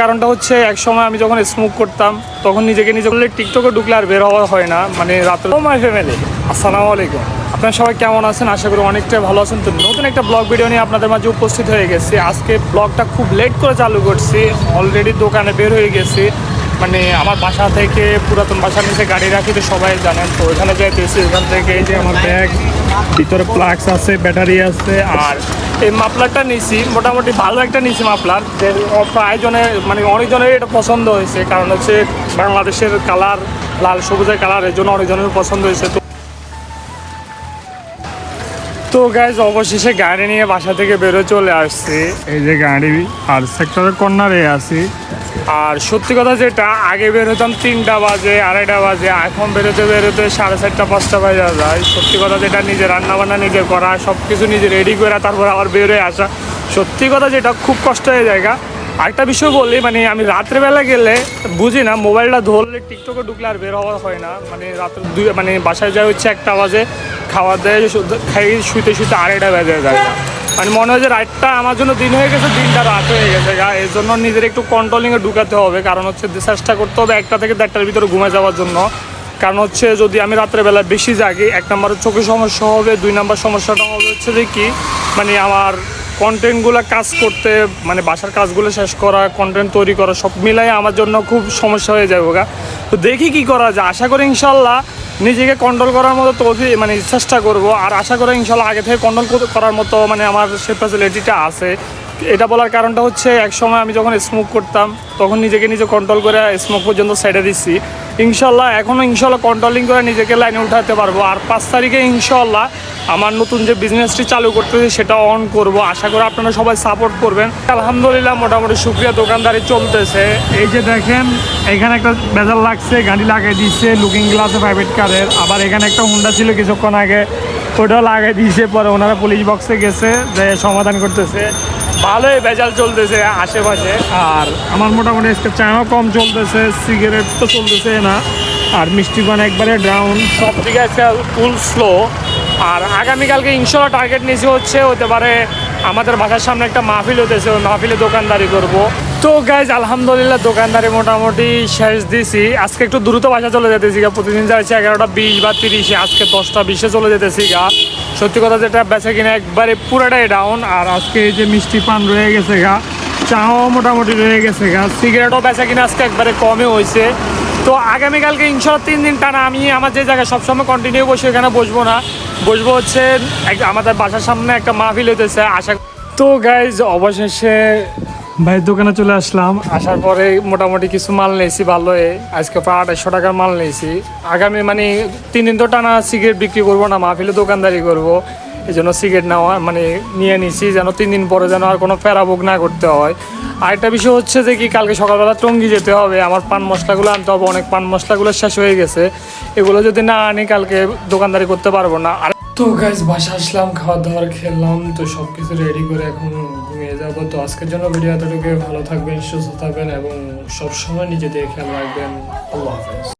কারণটা হচ্ছে এক সময় আমি যখন স্মোক করতাম, তখন নিজেকে নিজে বললে টিকটকে ঢুকলে আর বের হওয়া হয় না। মানে রাত্রে ও মাই ফ্যামিলি আসসালামু আলাইকুম। আপনারা সবাই কেমন আছেন? আশা করি অনেকটাই ভালো আছেন। তো নতুন একটা ব্লগ ভিডিও নিয়ে আপনাদের মাঝে উপস্থিত হয়ে গেছি। আজকে ব্লগটা খুব লেট করে চালু করছি। অলরেডি দোকানে বের হয়ে গেছি। মানে আমার বাসা থেকে পুরাতন বাসার নিচে গাড়ি রাখি, তো সবাই জানেন। তো ওইখানে যাইতেছি। ওখান থেকে এই যে আমার ব্যাগ ভিতরে প্লাগস আছে, ব্যাটারি আছে, আর এই মাফলারটা নিছি মোটামুটি ভালো একটা নিছি মাফলার। যে প্রায় জনের মানে অনেকজনের এটা পছন্দ হয়েছে, কারণ হচ্ছে বাংলাদেশের কালার, লাল সবুজের কালারের জন্য অনেকজনের পছন্দ হয়েছে। তো তো গাইজ অবশেষে গাড়ি নিয়ে বাসা থেকে বেরো চলে আসছি। এই যে গাড়ি, আর সেক্টরের কর্নারে আছি। আর সত্যি কথা যেটা, আগে বের হতাম তিনটা বাজে, আড়াইটা বাজে, এখন বেরোতে বেরোতে সাড়ে চারটা, পাঁচটা বাজে যায়। সত্যি কথা যেটা নিজে রান্নাবান্না নিজে করা সব কিছু নিজে রেডি করে তারপর আবার বেরোয় আসা। সত্যি কথা যেটা, খুব কষ্ট হয়ে জায়গা আরেকটা বিষয় বললি মানে আমি রাত্রেবেলা গেলে বুঝি না, মোবাইলটা ধরলে টিকটকে ঢুকলে আর বের হওয়া হয় না। মানে রাত্রে দুই মানে বাসায় যায় হচ্ছে একটা বাজে, খাওয়া দেয় খাই, শুইতে শুইতে আড়াইটা বেজে যায়। মানে মনে হয় যে রাতটা আমার জন্য দিন হয়ে গেছে, দিনটা রাত হয়ে গেছে। এর জন্য নিজের একটু কন্ট্রোলিংয়ে ঢুকাতে হবে, কারণ হচ্ছে চেষ্টা করতে হবে একটা থেকে দেড়টার ভিতরে ঘুমে যাওয়ার জন্য। কারণ হচ্ছে যদি আমি রাত্রেবেলা বেশি জাগি, এক নম্বর চোখে সমস্যা হবে, দুই নম্বর সমস্যাটা হবে হচ্ছে যে কি মানে আমার কন্টেন্টগুলো কাজ করতে মানে বাসার কাজগুলো শেষ করা কন্টেন্ট তৈরি করা, সব মিলাই আমার জন্য খুব সমস্যা হয়ে যাবে তো দেখি কি করা যায়। আশা করি ইনশাল্লাহ নিজেকে কন্ট্রোল করার মতো তৌফি মানে চেষ্টা করব। আর আশা করি ইনশাল্লাহ আগে থেকে কন্ট্রোল করার মতো মানে আমার সে ফ্যাসিলিটিটা আছে। এটা বলার কারণটা হচ্ছে এক সময় আমি যখন স্মোক করতাম, তখন নিজেকে নিজে কন্ট্রোল করে স্মোক পর্যন্ত সাইডে দিচ্ছি ইনশাল্লাহ এখনও ইনশাল্লাহ কন্ট্রোলিং করে নিজেকে লাইনে উঠাতে পারব। আর পাঁচ তারিখে ইনশাল্লাহ আমার নতুন যে বিজনেসটি চালু করতেছি, সেটা অন করব। আশা করি আপনারা সবাই সাপোর্ট করবেন। আলহামদুলিল্লাহ মোটামুটি সুক্রিয়া দোকানদারি চলতেছে। এই যে দেখেন এখানে একটা বেজাল লাগছে, গাড়ি লাগাই দিচ্ছে লুকিং গ্লাসে প্রাইভেট কারের আবার এখানে একটা হুন্ডা ছিল কিছুক্ষণ আগে, ওটাও লাগাই দিয়েছে পরে ওনারা পুলিশ বক্সে গেছে, যে সমাধান করতেছে। ভালোই ভেজাল চলতেছে আশেপাশে। আর আমার মোটামুটি আজকে চাও কম চলতেছে সিগারেট তো চলতেছে না। আর মিষ্টি পান একবারে ডাউন সব দিকে আজকে ফুল স্লো আর আগামীকালকে ইনশাল্লাহ টার্গেট নিয়েছি হচ্ছে, হতে পারে আমাদের বাসার সামনে একটা মাহফিল হতেছে, ওই মাহফিলে দোকানদারি করব। তো গাইজ আলহামদুলিল্লাহ দোকানদারে মোটামুটি শেষ দিছি। আজকে একটু দ্রুত বাসা চলে যেতেছি গা। প্রতিদিন যাচ্ছে এগারোটা বিশ বা তিরিশে, আজকে দশটা বিশে চলে যেতেছি গা। সত্যি কথা যেটা বেচা কিনা একবারে পুরাটাই ডাউন আর আজকে এই যে মিষ্টি পান রয়ে গেছে গা, চাও মোটামুটি রয়ে গেছে গা। সিগারেটও বেচা কিনা আজকে একবারে কমই হয়েছে। তো আগামীকালকে ইনশাল্লাহ তিন দিন টানা আমি আমার যে জায়গায় সবসময় কন্টিনিউ বসে এখানে বসবো না। বসবো হচ্ছে আমাদের বাসার সামনে একটা মাহফিল হতেছে আশা তো গাইজ অবশেষে ভাইয়ের দোকানে চলে আসলাম। আসার পরে মোটামুটি কিছু মাল নিয়েছি ভালো আজকে প্রায় আঠাশশো টাকার মাল নিয়েছি। আগামী মানে তিন দিন তো টানা সিগারেট বিক্রি করব না, মাহফিলে দোকানদারি করব। এই জন্য সিগারেট নেওয়া মানে নিয়ে নিছি যেন তিন দিন পরে যেন আর কোনো ফেরাভোগ না করতে হয়। আরেকটা বিষয় হচ্ছে যে কি, কালকে সকালবেলা টঙ্গি যেতে হবে। আমার পান মশলাগুলো আনতে হবে। অনেক পান মশলাগুলো শেষ হয়ে গেছে। এগুলো যদি না আনি, কালকে দোকানদারি করতে পারব না। আর তো গাইজ বাসা আসলাম খাওয়া দাওয়ার খেললাম তো সব কিছু রেডি করে এখন ঘুমিয়ে যাব। তো আজকের জন্য ভিডিও এতটুকু ভালো থাকবেন, সুস্থ থাকবেন এবং সবসময় নিজেদের খেয়াল রাখবেন। আল্লাহ হাফেজ।